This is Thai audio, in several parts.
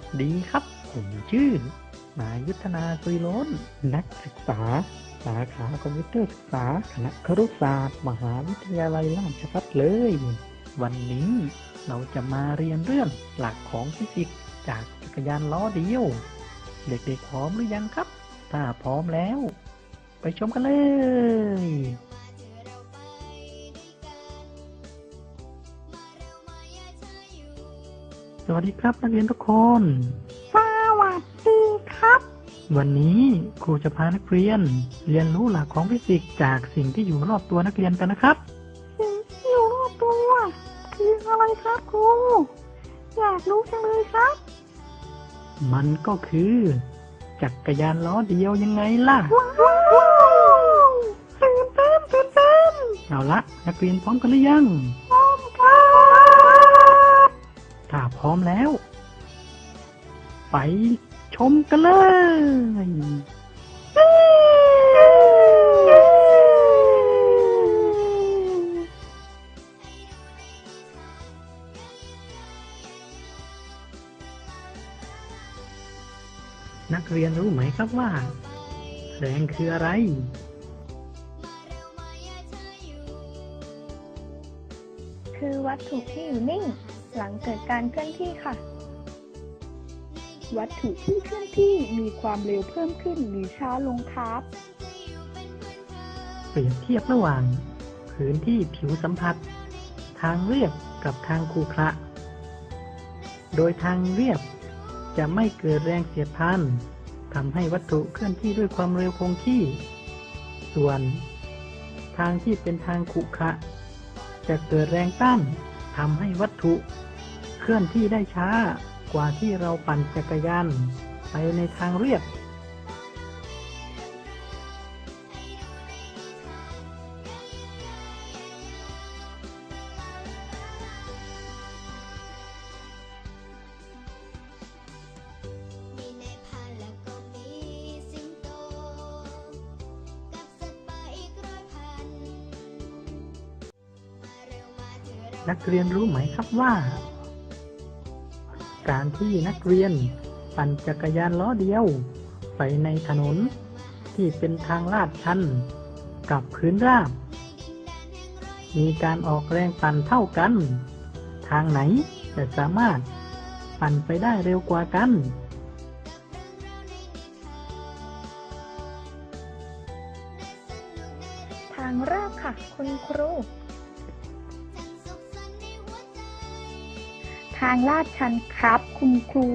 สดีครับ ผมชื่อ นายุทธนาสุยล้น นักศึกษา สาขาคอมพิวเตอร์ศึกษา คณะครุศาสตร์ มหาวิทยาลัยราชภัฏเลย วันนี้เราจะมาเรียนเรื่องหลักของฟิสิกส์จากจักรยานล้อเดียว เด็กๆพร้อมหรือยังครับ ถ้าพร้อมแล้ว ไปชมกันเลย วัสดีครับนักเรียนทุกคน สวัสดีครับ วันนี้ครูจะพานักเรียน เรียนรู้หลักของฟิสิกส์จากสิ่งที่อยู่รอบตัวนักเรียนกันนะครับ สิ่งที่อยู่รอบตัวคืออะไรครับครู อยากรู้จังเลยครับ มันก็คือ จักรยานล้อเดียวยังไงล่ะ ว้าวตื่นเต้นตื่นเต้นเอาละนักเรียนพร้อมกันหรือยัง พร้อมแล้ว ไปชมกันเลยนักเรียนรู้ไหมครับว่า แรงคืออะไร คือวัตถุที่อยู่นิ่ง หลังเกิดการเคลื่อนที่ค่ะ วัตถุที่เคลื่อนที่มีความเร็วเพิ่มขึ้นหรือช้าลงครับ เปรียบเทียบระหว่างพื้นที่ผิวสัมผัส ทางเรียบกับทางขรุขระโดยทางเรียบจะไม่เกิดแรงเสียดทานทำให้วัตถุเคลื่อนที่ด้วยความเร็วคงที่ ส่วน ทางที่เป็นทางขรุขระจะเกิดแรงต้าน ทำให้วัตถุ เคลื่อนที่ได้ช้ากว่าที่เราปั่นจักรยานไปในทางเรียบ นักเรียนรู้ไหมครับว่า การที่นักเรียนปั่นจักรยานล้อเดียว ไปในถนนที่เป็นทางลาดชันกับพื้นราบ มีการออกแรงปั่นเท่ากัน ทางไหนจะสามารถปั่นไปได้เร็วกว่ากันทางราบค่ะ คุณครู ทางลาดชันครับคุณครู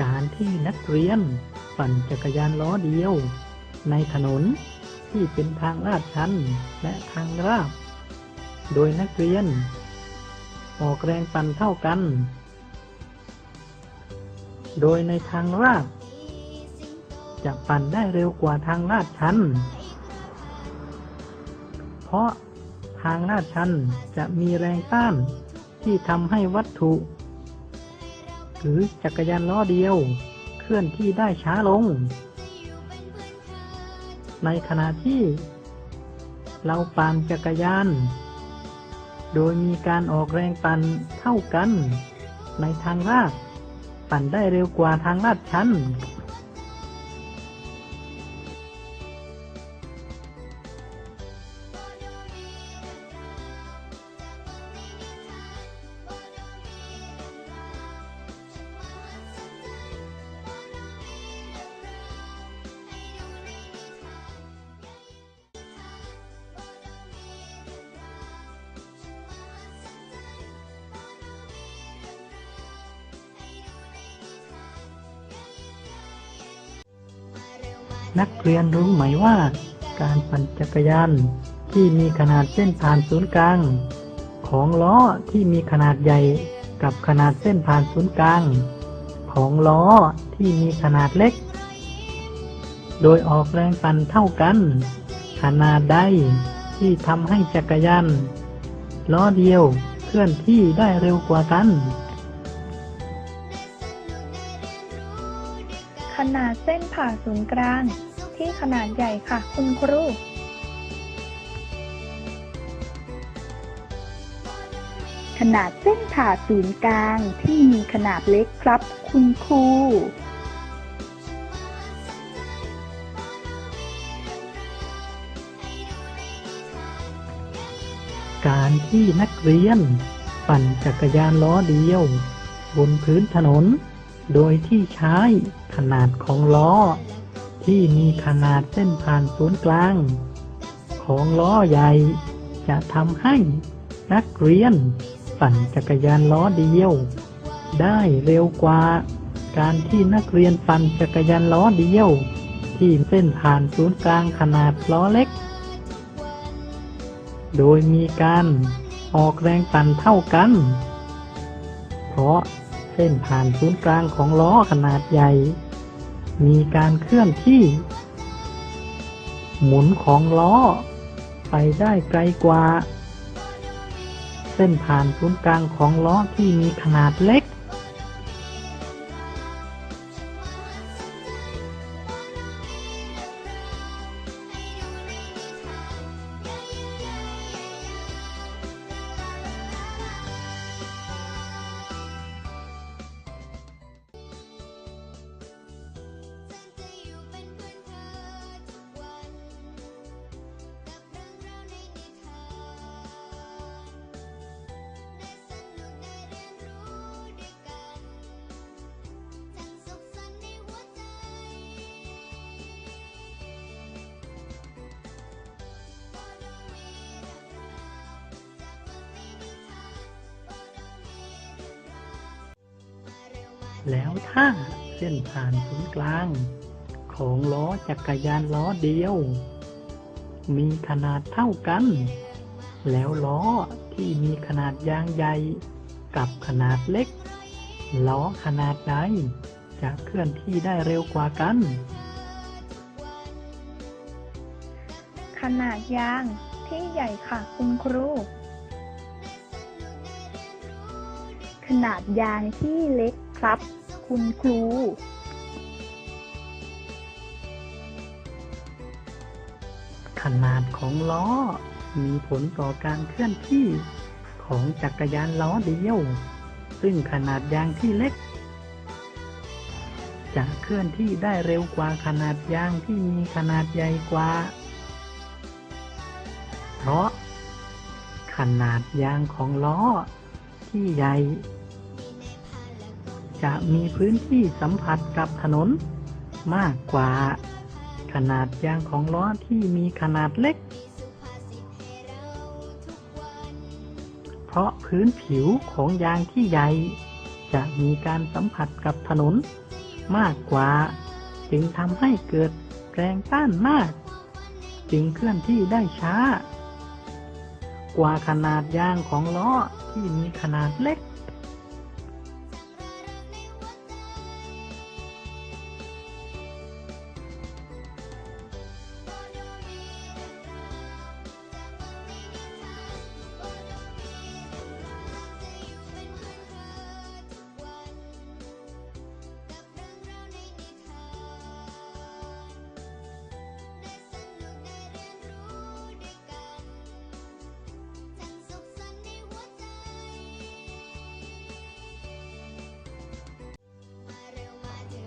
การที่นักเรียนปั่นจักรยานล้อเดียว ในถนนที่เป็นทางลาดชันและทางราบ โดยนักเรียน ออกแรงปั่นเท่ากัน โดยในทางราบ จะปั่นได้เร็วกว่าทางลาดชัน เพราะทางลาดชันจะมีแรงต้านที่ทำให้วัตถุ หรือจักรยานล้อเดียว เคลื่อนที่ได้ช้าลง ในขณะที่ เราปั่นจักรยาน โดยมีการออกแรงปั่นเท่ากัน ในทางลาด ปั่นได้เร็วกว่าทางลาดชัน นักเรียนรู้ไหมว่า การปั่นจักรยานที่มีขนาดเส้นผ่านศูนย์กลาง ของล้อที่มีขนาดใหญ่กับขนาดเส้นผ่านศูนย์กลาง ของล้อที่มีขนาดเล็ก โดยออกแรงปั่นเท่ากัน ขนาดใดที่ทำให้จักรยานล้อเดียวเคลื่อนที่ได้เร็วกว่ากัน ขนาดเส้นผ่าศูนย์กลาง ที่ขนาดใหญ่ค่ะ คุณครู ขนาดเส้นผ่าศูนย์กลางที่มีขนาดเล็กครับ คุณครูการที่นักเรียน ปั่นจักรยานล้อเดียว บนพื้นถนน โดยที่ใช้ขนาดของล้อ ที่มีขนาดเส้นผ่านศูนย์กลาง ของล้อใหญ่ จะทำให้นักเรียนปั่นจักรยานล้อเดียว ได้เร็วกว่า การที่นักเรียนปั่นจักรยานล้อเดียว ที่เส้นผ่านศูนย์กลางขนาดล้อเล็ก โดยมีการออกแรงปั่นเท่ากัน เพราะ ส้นผ่านศูนย์กลางของล้อขนาดใหญ่ มีการเคลื่อนที่ หมุนของล้อ ไปได้ไกลกว่า เส้นผ่านศูนย์กลางของล้อที่มีขนาดเล็ก แล้วถ้าเส้นผ่านศูนย์กลาง ของล้อจักรยานล้อเดียว มีขนาดเท่ากัน แล้วล้อที่มีขนาดยางใหญ่กับขนาดเล็ก ล้อขนาดใดจะเคลื่อนที่ได้เร็วกว่ากัน ขนาดยางที่ใหญ่ค่ะคุณครู ขนาดยางที่เล็ก ครับ คุณครูขนาดของล้อ มีผลต่อการเคลื่อนที่ของจักรยานล้อเดียว ซึ่งขนาดยางที่เล็ก จะเคลื่อนที่ได้เร็วกว่าขนาดยางที่มีขนาดใหญ่กว่า เพราะ ขนาดยางของล้อที่ใหญ่ จะมีพื้นที่สัมผัสกับถนนมากกว่า ขนาดยางของล้อที่มีขนาดเล็ก เพราะพื้นผิวของยางที่ใหญ่ จะมีการสัมผัสกับถนนมากกว่า จึงทำให้เกิดแรงต้านมาก จึงเคลื่อนที่ได้ช้า กว่าขนาดยางของล้อที่มีขนาดเล็ก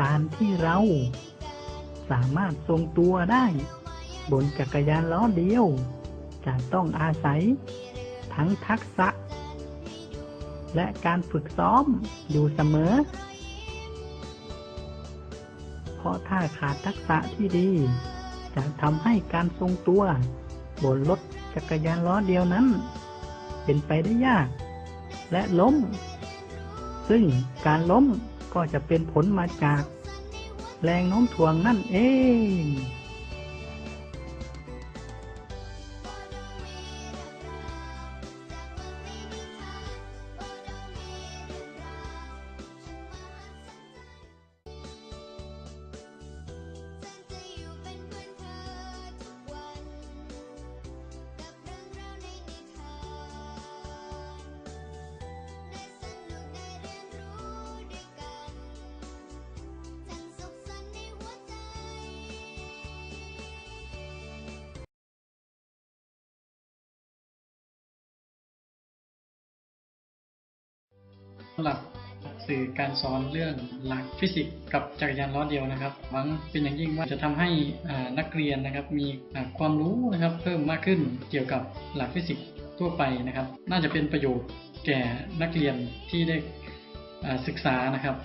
การที่เราสามารถทรงตัวได้ บนจักรยานล้อเดียว จะต้องอาศัย ทั้งทักษะ และการฝึกซ้อมอยู่เสมอ เพราะถ้าขาดทักษะที่ดี จะทำให้การทรงตัว บนรถจักรยานล้อเดียวนั้น เป็นไปได้ยาก และล้ม ซึ่งการล้ม ก็จะเป็นผลมาจากแรงโน้มถ่วงนั่นเองำหรับสื่อการสอนเรื่องหลักฟิสิกส์กับจักรยานล้อเดียวนะครับหวังเป็นอย่างยิ่งว่าจะทำให้นักเรียนนะครับมีความรู้นะครับเพิ่มมากขึ้นเกี่ยวกับหลักฟิสิกส์ทั่วไปนะครับ น่าจะเป็นประโยชน์แก่นักเรียนที่ได้ศึกษานะครับ